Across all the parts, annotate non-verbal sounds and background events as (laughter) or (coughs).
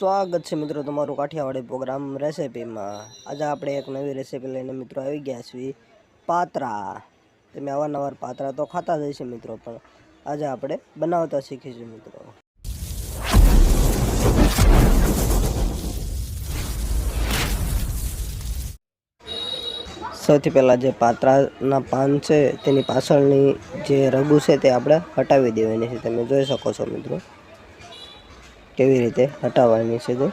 સ્વાગત છે મિત્રો તમારું કાઠિયાવાડી પ્રોગ્રામ રેસિપીમાં. આજે આપણે એક નવી રેસીપી લઈને મિત્રો આવી ગયા છીએ. પાત્રા. તમે અવારનવાર પાત્રા તો ખાતા જ હશે મિત્રો, પણ આજે આપણે બનાવતા શીખીશું મિત્રો. સૌથી પહેલાં જે પાત્રાના પાન છે, તેની પાછળની જે રગુ છે તે આપણે હટાવી દેવાની છે. તમે જોઈ શકો છો મિત્રો. કેવી રીતે હટાવવાની છે તે?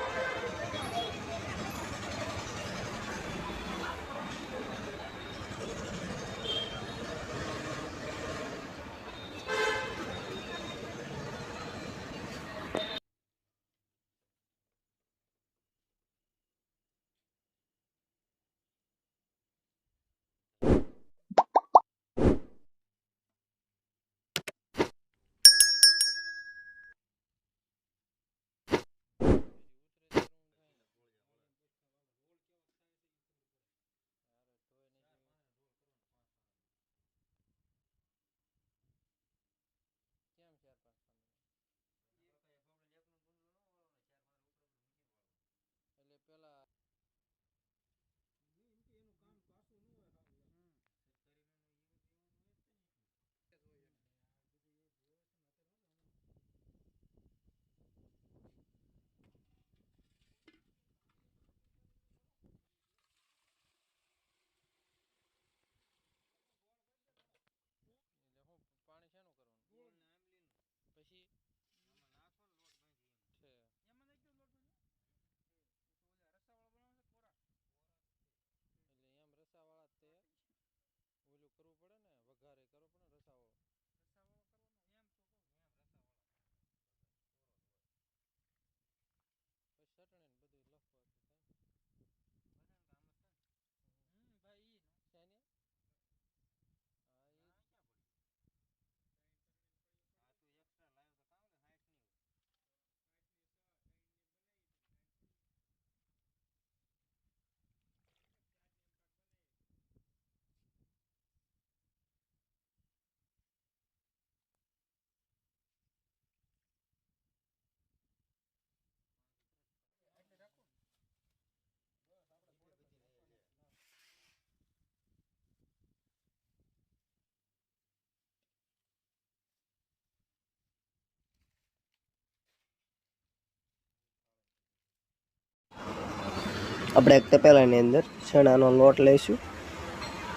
આપણે એક તપેલાની અંદર ચણાનો લોટ લઈશું.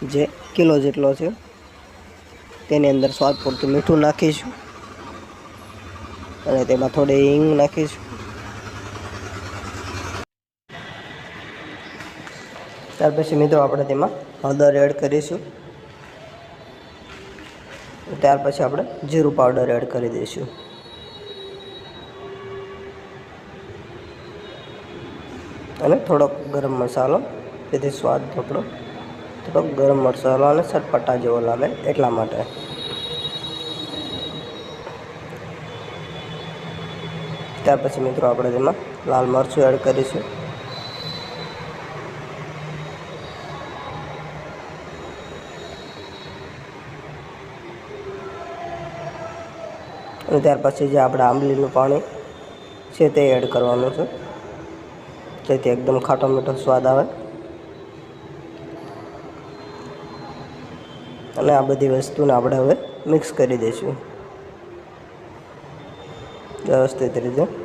જે કિલો જેટલો છે, તેની અંદર સ્વાદ પૂરતું મીઠું નાખીશું. અને તેમાં થોડી હિંગ નાખીશું. ત્યાર પછી મિત્રો આપણે તેમાં હળદર એડ કરીશું. ત્યાર પછી આપણે જીરું પાવડર એડ કરી દઈશું. અને થોડોક ગરમ મસાલો જેથી સ્વાદ થોડો, થોડોક ગરમ મસાલો અને ચટપટા જેવો લાગે એટલા માટે. ત્યાર પછી મિત્રો આપણે તેમાં લાલ મરચું એડ કરીશું. અને ત્યાર પછી જે આપણે આંબલીનું પાણી છે તે એડ કરવાનું છે. જેથી એકદમ ખાટો મીઠો સ્વાદ આવે. અને આ બધી વસ્તુને આપણે હવે મિક્સ કરી દઈશું. વ્યવસ્થિત રીતે.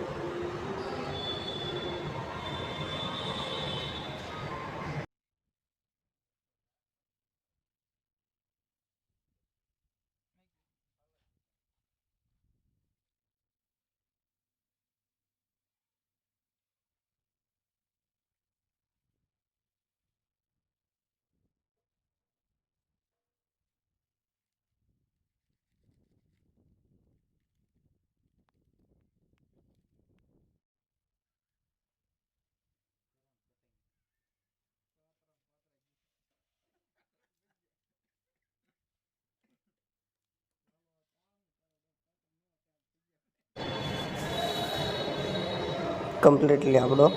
કમ્પ્લીટલી આપણો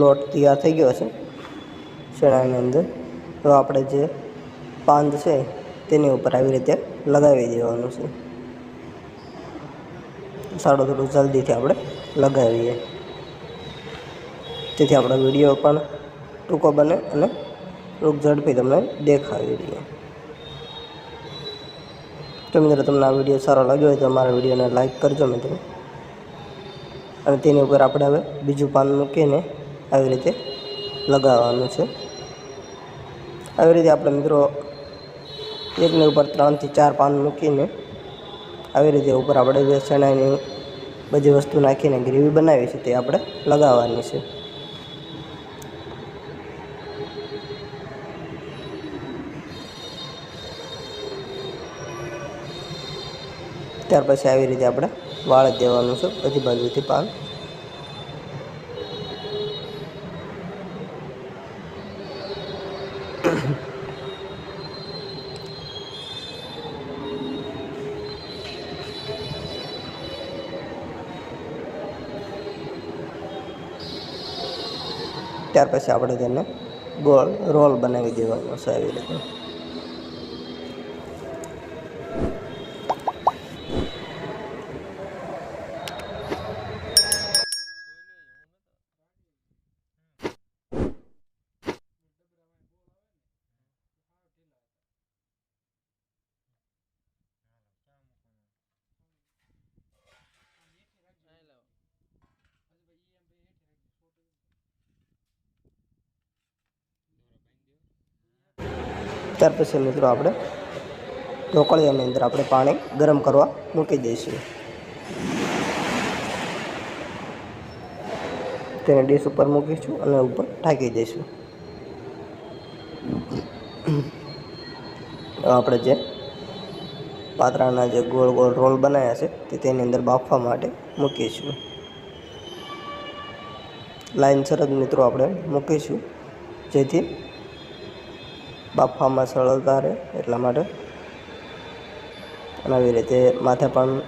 લોટ તૈયાર થઈ ગયો છે શેણાની અંદર. તો આપણે જે પાંદ છે તેની ઉપર આવી રીતે લગાવી દેવાનું છે. સારું થોડું જલ્દીથી આપણે લગાવીએ. તેથી આપણો વીડિયો પણ ટૂંકો બને અને થોડુંક ઝડપી તમને દેખાવી દઈએ તો મિત્રો, તમને આ વીડિયો સારો લાગ્યો હોય તો અમારા વિડીયોને લાઇક કરજો મિત્રો. અને તેની ઉપર આપણે હવે બીજું પાન મૂકીને આવી રીતે લગાવવાનું છે. આવી રીતે આપણે મિત્રો એકની ઉપર ત્રણથી ચાર પાન મૂકીને આવી રીતે ઉપર આપણે જે ચણાની બધી વસ્તુ નાખીને ગ્રેવી બનાવી છે તે આપણે લગાવવાની છે. ત્યાર પછી આવી રીતે આપણે વાળી દેવાનું છે, બધી બાજુથી પાક ત્યાર પછી આપણે તેને ગોળ રોલ બનાવી દેવાનો છે આવી રીતે. ત્યાર પછી મિત્રો આપણે ઢોકળિયાની અંદર આપણે પાણી ગરમ કરવા મૂકી દઈશું. તેને ડીશ ઉપર મૂકીશું અને ઉપર ઢાંકી દઈશું. આપણે જે પાતરાના જે ગોળ ગોળ રોલ બનાવ્યા છે તે તેની અંદર બાફવા માટે મૂકીશું. લાઈન સરદ મિત્રો આપણે મૂકીશું. જેથી બાફવામાં સરળતા રહે એટલા માટે. અને આવી રીતે માથે પણ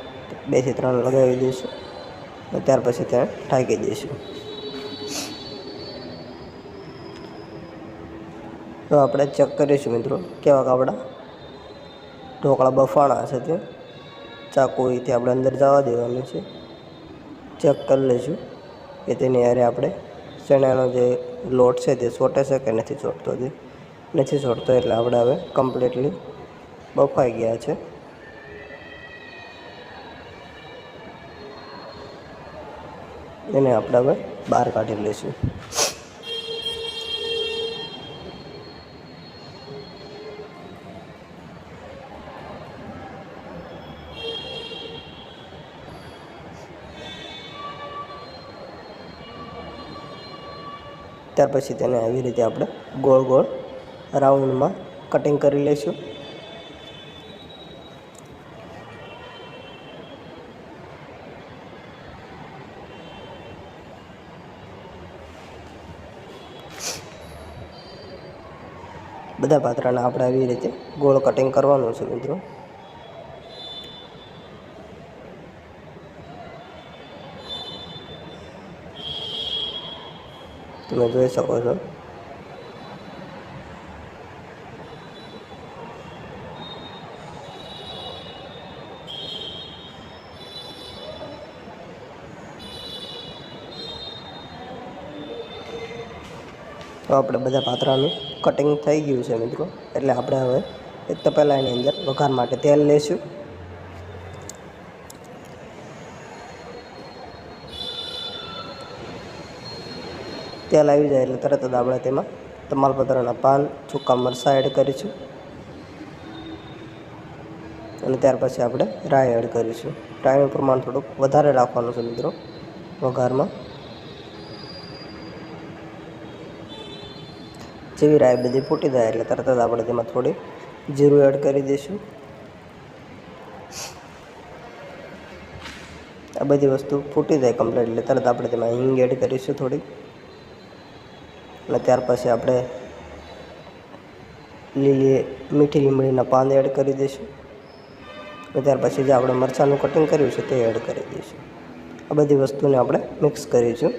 બેથી ત્રણ લગાવી દઈશું. અને ત્યાર પછી તેને ઢાંકી દઈશું. તો આપણે ચેક કરીશું મિત્રો, કેવા આપણા ઢોકળા બફાણા છે તે. ચાકુથી આપણે અંદર જવા દેવાનું છે. ચેક કરી લઈશું કે તેની હારે આપણે ચણાનો જે લોટ છે તે સોટે છે કે નથી ચોટતો તે. નથી છોડતો એટલે આપણે હવે કમ્પ્લીટલી બફાઈ ગયા છે. એને આપણે હવે બહાર કાઢી લઈશું. ત્યાર પછી તેને આવી રીતે આપણે ગોળ ગોળ રાઉન્ડમાં કટિંગ કરી લઈશું. બધા પાત્રાને આપણે આવી રીતે ગોળ કટિંગ કરવાનું છે મિત્રો. તમે જોઈ શકો છો. આપણે બધા પાત્રાનું કટિંગ થઈ ગયું છે મિત્રો. એટલે આપણે હવે એક તપેલાની અંદર વઘાર માટે તેલ લઈશું. તેલ આવી જાય એટલે તરત જ આપણે તેમાં તમાલપત્રના પાન, સૂકા મરચાં એડ કરીશું. અને ત્યાર પછી આપણે રાય એડ કરીશું. રાયનું પ્રમાણ થોડુંક વધારે રાખવાનું છે મિત્રો વઘારમાં. જેવી રાઈ બધી ફૂટી જાય એટલે તરત જ આપણે તેમાં થોડી જીરું એડ કરી દઈશું. આ બધી વસ્તુ ફૂટી જાય કમ્પ્લીટ એટલે તરત આપણે તેમાં હિંગ એડ કરીશું થોડી. અને ત્યાર પછી આપણે લીલી મીઠી લીમડીના પાન એડ કરી દઈશું. અને ત્યાર પછી જે આપણે મરચાંનું કટિંગ કર્યું છે તે એડ કરી દઈશું. આ બધી વસ્તુને આપણે મિક્સ કરીશું.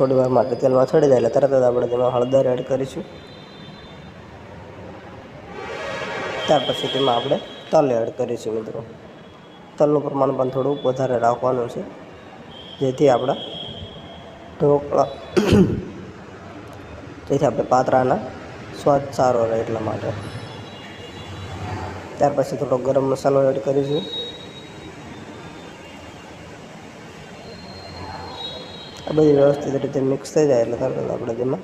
થોડી વાર માટે તેલમાં ચડી જાય એટલે તરત જ આપણે તેમાં હળદર એડ કરીશું. ત્યાર પછી તેમાં આપણે તલ એડ કરીશું મિત્રો. તલનું પ્રમાણ પણ થોડુંક વધારે રાખવાનું છે. જેથી આપણા ઢોકળા (coughs) જેથી આપણે પાતરાના સ્વાદ સારો રહે એટલા માટે. ત્યાર પછી થોડો ગરમ મસાલો એડ કરીશું. આ બધી વ્યવસ્થિત રીતે મિક્સ થઈ જાય એટલે તરત આપણે તેમાં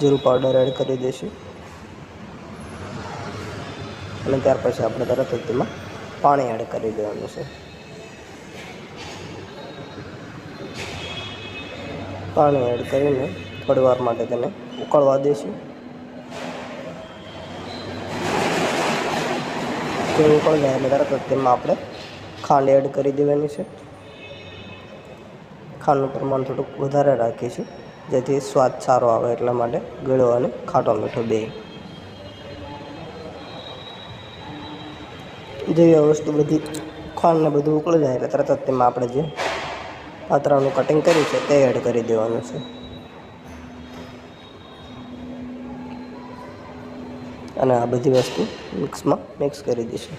જીરું પાવડર એડ કરી દઈશું. અને ત્યાર પછી આપણે તરત જ તેમાં પાણી એડ કરી દેવાનું છે. પાણી એડ કરીને થોડી વાર માટે તેને ઉકળવા દઈશું. તે ઉકળ જાય એટલે તરત જ તેમાં આપણે ખાંડ એડ કરી દેવાની છે. ખાંડનું પ્રમાણ થોડુંક વધારે રાખીશું જેથી સ્વાદ સારો આવે એટલા માટે ગળો અને ખાટો મીઠો બે. જેવી આ વસ્તુ બધી ખાંડને બધું ઉકળી જાય એટલે તરત જ તેમાં આપણે જે પાતરાનું કટિંગ કર્યું છે તે એડ કરી દેવાનું છે. અને આ બધી વસ્તુ મિક્સમાં મિક્સ કરી દઈશું.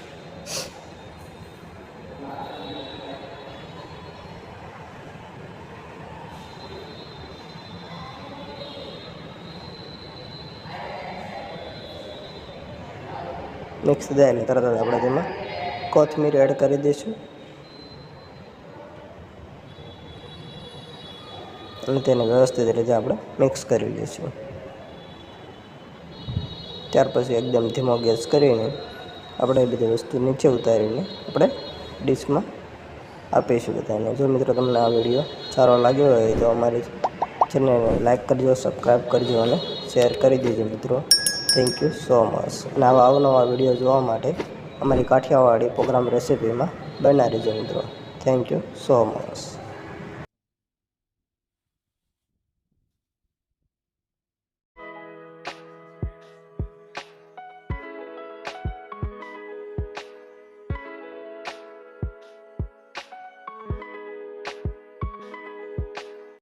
મિક્સ થાય એટલે તરત જ આપણે તેમાં કોથમીર એડ કરી દઈશું. અને તેને વ્યવસ્થિત રીતે આપણે મિક્સ કરી લઈશું. ત્યાર પછી એકદમ ધીમો ગેસ કરીને આપણે એ બધી વસ્તુ નીચે ઉતારીને આપણે ડીશમાં આપીશું બધાને. જો મિત્રો તમને આ વીડિયો સારો લાગ્યો હોય તો અમારી ચેનલને લાઈક કરજો, સબસ્ક્રાઈબ કરજો અને શેર કરી દેજો મિત્રો. થેન્ક યુ સો મચ અને આવા અવનવા વીડિયો જોવા માટે અમારી કાઠિયાવાડી પ્રોગ્રામ રેસિપીમાં બનાવી રહેજો મિત્રો. Thank you so much